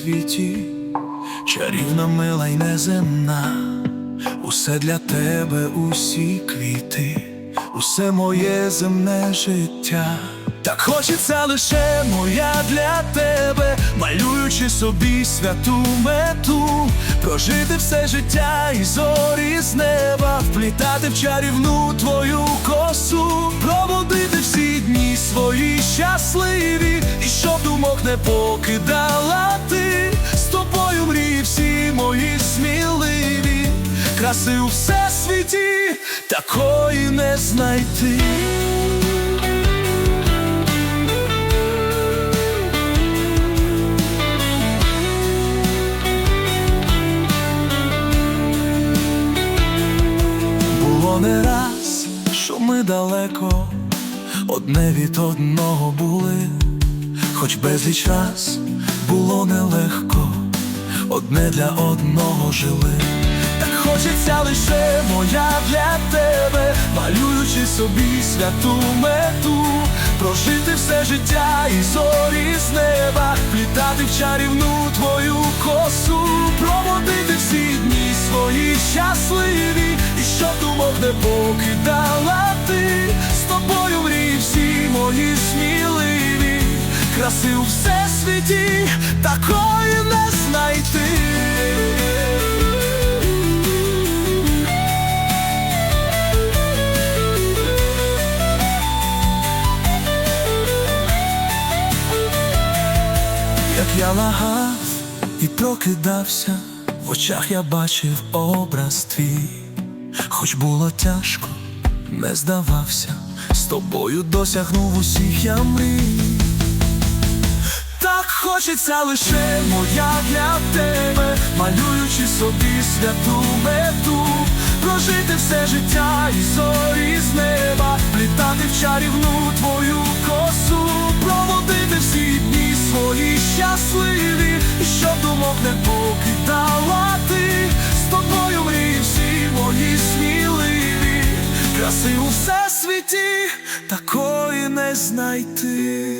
світі, чарівна мила й неземна, усе для тебе, усі квіти, усе моє земне життя. Так хочеться лише моя для тебе, малюючи собі святу мету, прожити все життя і зорі з неба, вплітати в чарівну твою косу, думок не покидала ти, з тобою мрії всі мої сміливі, краси у всесвіті такої не знайти. Було не раз, що ми далеко, одне від одного були, хоч безліч раз було нелегко, одне для одного жили. Так хочеться лише моя для тебе, малюючи собі святу мету, прожити все життя і зорі з неба, плітати в чарівну твою косу, проводити всі дні свої щасливі, і щоб думок не покидала краси у всесвіті такої не знайти. Як я лагав і прокидався, в очах я бачив образ твій, хоч було тяжко, не здавався, з тобою досягнув усіх я мрій. Хочеться лише моя для тебе, малюючи собі святу мету, прожити все життя і зорі з неба, плітати в чарівну твою косу, проводити всі дні свої щасливі, і щоб думок не покидала ти, з тобою мрії всі мої сміливі, краси у всесвіті такої не знайти.